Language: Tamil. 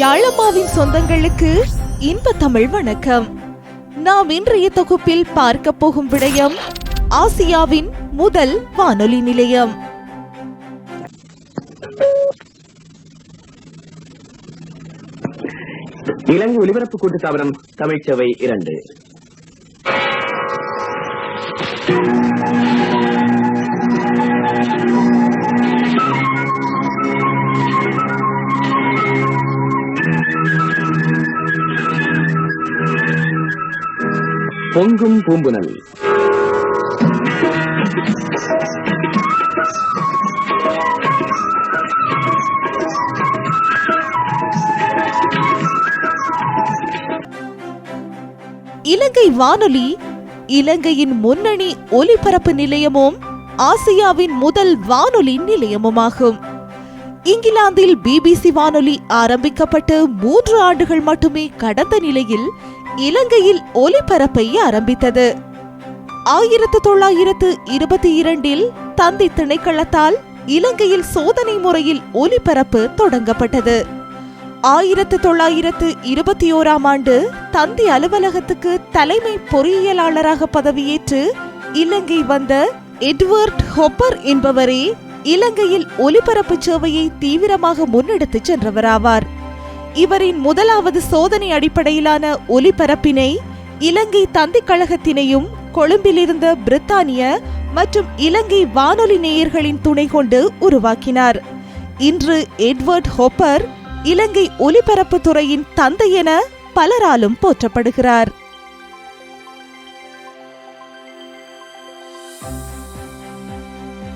யாழம்மாவின் சொந்தங்களுக்கு இன்ப தமிழ் வணக்கம். நாம் இன்றைய தொகுப்பில் பார்க்க போகும் விடயம் ஆசியாவின் முதல் வானொலி நிலையம். இலங்கை ஒலிபரப்பு கூட்டுத்தாபனம் தமிழ்ச்சவை இரண்டு. பொங்கும் பூம்புனல். இலங்கை வானொலி இலங்கையின் முன்னணி ஒலிபரப்பு நிலையமும் ஆசியாவின் முதல் வானொலி நிலையமுமாகும். இங்கிலாந்தில் பிபிசி வானொலி ஆரம்பிக்கப்பட்டு மூன்று ஆண்டுகள் மட்டுமே கடந்த நிலையில் இலங்கையில் ஒலிபரப்பை ஆரம்பித்தது. ஆயிரத்து தொள்ளாயிரத்து இருபத்தி இரண்டில் தந்தி திணைக்களத்தால் இலங்கையில் சோதனை முறையில் ஒலிபரப்பு தொடங்கப்பட்டது. ஆயிரத்து தொள்ளாயிரத்து இருபத்தி ஓராம் ஆண்டு தந்தி அலுவலகத்துக்கு தலைமை பொறியியலாளராக பதவியேற்று இலங்கை வந்த எட்வர்ட் ஹொப்பர் என்பவரே இலங்கையில் ஒலிபரப்பு சேவையை தீவிரமாக முன்னெடுத்துச் சென்றவராவார். இவரின் முதலாவது சோதனை அடிப்படையிலான ஒலிபரப்பினை இலங்கை தந்தி கழகத்தினையும் கொழும்பிலிருந்த பிரித்தானிய மற்றும் இலங்கை வானொலி நேயர்களின் துணை கொண்டு உருவாக்கினார். இன்று எட்வர்ட் ஹோப்பர் இலங்கை ஒலிபரப்பு துறையின் தந்தை என பலராலும் போற்றப்படுகிறார்.